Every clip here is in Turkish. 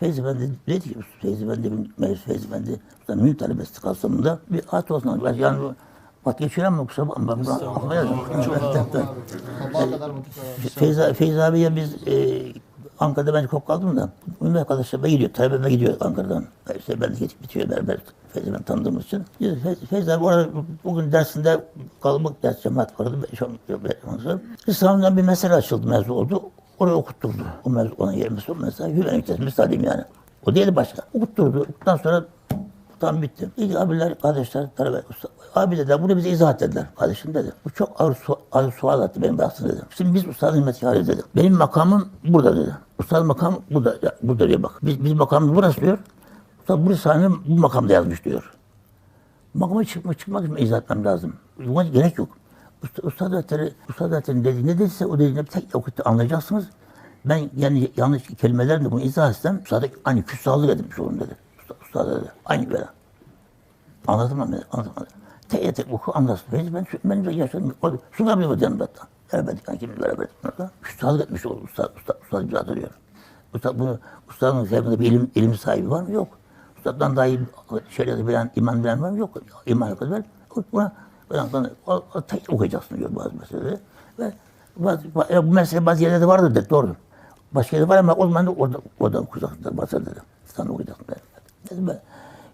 Feyzi Efendi dedi ki Feyzi Efendi, Meclis Feyzi Efendi mühim talebesi kapsamında bir at olsun. Yani bak geçiren mi kusura bakma. Feyzi, Feyzi abiye biz e, Ankara'da ben çok kaldım da. Ünlü arkadaşlarıma gidiyor. Talebeme gidiyor Ankara'dan. İşte ben de geçip bitiyor beraber. Feyzi ben tanıdığımız için. Feyzi abi orada bugün dersinde kalabalık ders cemaat vardı. Beş on, beş on, bir mesele açıldı, mevzu oldu. Oraya okutturdu. O mevzu, ona yerimiz o mesela. Hümenik misal diyeyim yani. O değil başka. Okutturdu. Okuttuktan sonra Tam bitti. İlk abiler, kardeşler, talebe. Abi dediler, bunu bize izah et dediler. Kardeşim dedi. Bu çok ağır, su, ağır sual attı benim baksın dedi. Şimdi biz ustadın hizmeti hali dedi. Benim makamım burada dedi. Ustadın makamı burada, ya, burada diyor bak. Biz, biz makamımız burası diyor. Ustad burası sahne bu makamda yazmış diyor. Makama çıkmak, çıkmak için izah etmem lazım. Buna gerek yok. Usta, Ustad Hazretleri, Ustad Hazretleri dedi, ne dediyse o dediğini tek okuyup anlayacaksınız. Ben yani yanlış kelimelerle bunu izah etsem, Ustad'a aynı küstahlık edilmiş olur dedi. Usta, Ustad dedi, aynı böyle. Anladın mı? Anladın mı? Tek tek oku anlasın. Ben, ben, ben de yaşadım. Şuna bir bakıyorum hatta. Beraber yani kim beraber. Üstadık etmiş olur. Usta, usta, usta bir hatırlıyor. Usta, bunu, ustanın üzerinde bir ilim, ilim sahibi var mı? Yok. Ustadan daha iyi şeriatı bilen, iman bilen var mı? Yok. İman yok. Ben, buna, o tek okuyacaksın diyor bazı meseleleri. Ve bazı, bu mesele bazı yerlerde vardır dedi. Doğru. Başka yerde var ama o zaman da orada, orada okuyacaksın. Basar dedi. Sen okuyacaksın. Dedim ben.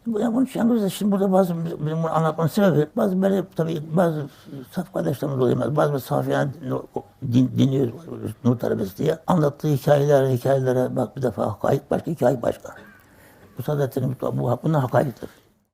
Ya bunun için şimdi burada bazı benim bunu anlatmamın sebebi bazı böyle tabii bazı saf kardeşlerimiz oluyor. Bazı safiyen din, dinliyoruz Nur talebesi diye. Anlattığı hikayeler, hikayelere bak bir defa hakaik başka, hikaye başka. Bu sadetlerin bu bunlar hakaiktir.